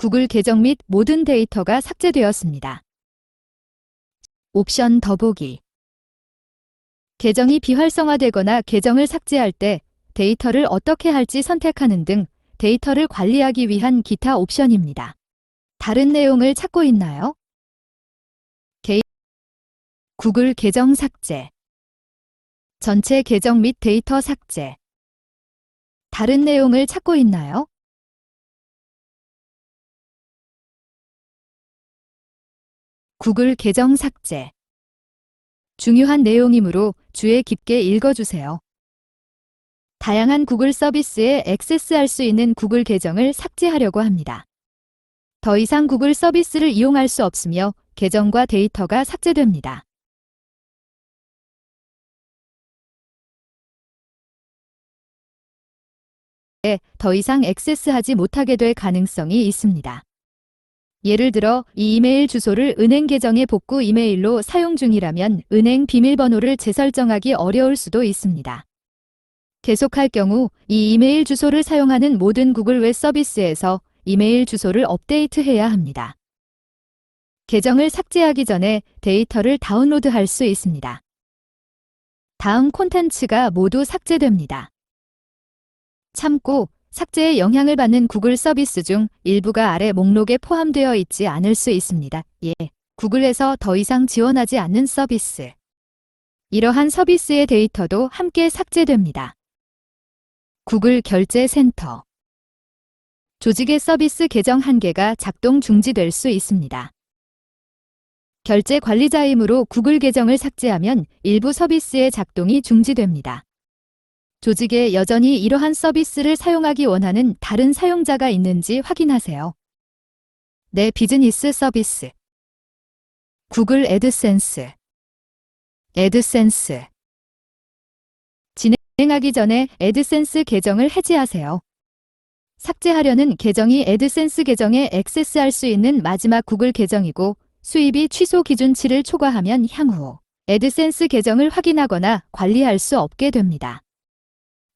구글 계정 및 모든 데이터가 삭제되었습니다. 옵션 더보기 계정이 비활성화되거나 계정을 삭제할 때 데이터를 어떻게 할지 선택하는 등 데이터를 관리하기 위한 기타 옵션입니다. 다른 내용을 찾고 있나요? 게 구글 계정 삭제 전체 계정 및 데이터 삭제 다른 내용을 찾고 있나요? 구글 계정 삭제 중요한 내용이므로 주의 깊게 읽어주세요. 다양한 구글 서비스에 액세스할 수 있는 구글 계정을 삭제하려고 합니다. 더 이상 구글 서비스를 이용할 수 없으며 계정과 데이터가 삭제됩니다. 더 이상 액세스하지 못하게 될 가능성이 있습니다. 예를 들어 이 이메일 주소를 은행 계정의 복구 이메일로 사용 중이라면 은행 비밀번호를 재설정하기 어려울 수도 있습니다. 계속할 경우 이 이메일 주소를 사용하는 모든 구글 웹 서비스에서 이메일 주소를 업데이트해야 합니다. 계정을 삭제하기 전에 데이터를 다운로드할 수 있습니다. 다음 콘텐츠가 모두 삭제됩니다. 참고 삭제에 영향을 받는 구글 서비스 중 일부가 아래 목록에 포함되어 있지 않을 수 있습니다. 예. 구글에서 더 이상 지원하지 않는 서비스. 이러한 서비스의 데이터도 함께 삭제됩니다. 구글 결제 센터. 조직의 서비스 계정 한 개가 작동 중지될 수 있습니다. 결제 관리자이므로 구글 계정을 삭제하면 일부 서비스의 작동이 중지됩니다. 조직에 여전히 이러한 서비스를 사용하기 원하는 다른 사용자가 있는지 확인하세요. 내 비즈니스 서비스 구글 애드센스 애드센스 진행하기 전에 애드센스 계정을 해지하세요. 삭제하려는 계정이 애드센스 계정에 액세스할 수 있는 마지막 구글 계정이고 수입이 취소 기준치를 초과하면 향후 애드센스 계정을 확인하거나 관리할 수 없게 됩니다.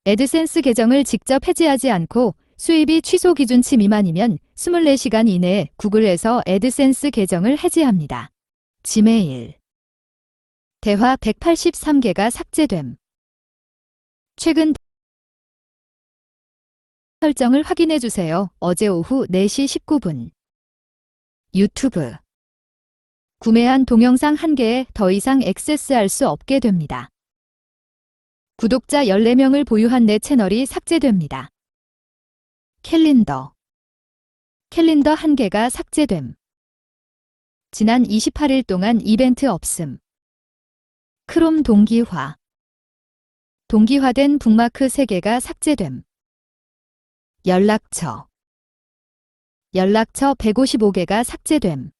애드센스 계정을 직접 해지하지 않고 수입이 취소 기준치 미만이면 24시간 이내에 구글에서 애드센스 계정을 해지합니다. 지메일 대화 183개가 삭제됨. 최근 설정을 확인해 주세요. 어제 오후 4시 19분. 유튜브 구매한 동영상 1개에 더 이상 액세스할 수 없게 됩니다. 구독자 14명을 보유한 내 채널이 삭제됩니다. 캘린더 캘린더 1개가 삭제됨. 지난 28일 동안 이벤트 없음. 크롬 동기화 동기화된 북마크 3개가 삭제됨. 연락처 연락처 155개가 삭제됨.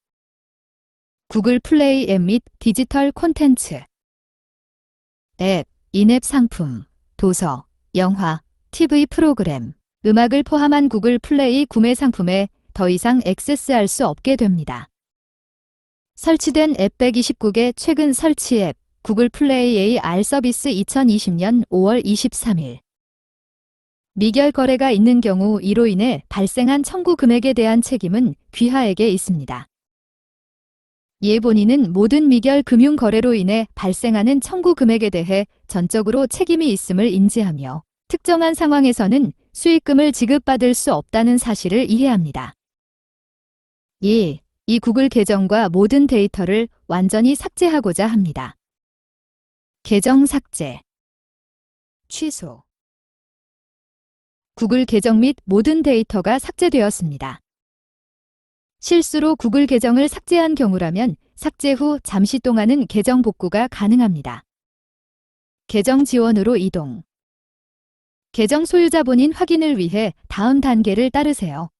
구글 플레이 앱 및 디지털 콘텐츠 앱, 인앱 상품, 도서, 영화, TV 프로그램, 음악을 포함한 구글 플레이 구매 상품에 더 이상 액세스할 수 없게 됩니다. 설치된 앱 129개 최근 설치 앱 구글 플레이 AR 서비스 2020년 5월 23일 미결 거래가 있는 경우 이로 인해 발생한 청구 금액에 대한 책임은 귀하에게 있습니다. 예본인은 모든 미결 금융 거래로 인해 발생하는 청구 금액에 대해 전적으로 책임이 있음을 인지하며 특정한 상황에서는 수익금을 지급받을 수 없다는 사실을 이해합니다. 2. 이 구글 계정과 모든 데이터를 완전히 삭제하고자 합니다. 계정 삭제 취소 구글 계정 및 모든 데이터가 삭제되었습니다. 실수로 구글 계정을 삭제한 경우라면 삭제 후 잠시 동안은 계정 복구가 가능합니다. 계정 지원으로 이동 계정 소유자 본인 확인을 위해 다음 단계를 따르세요.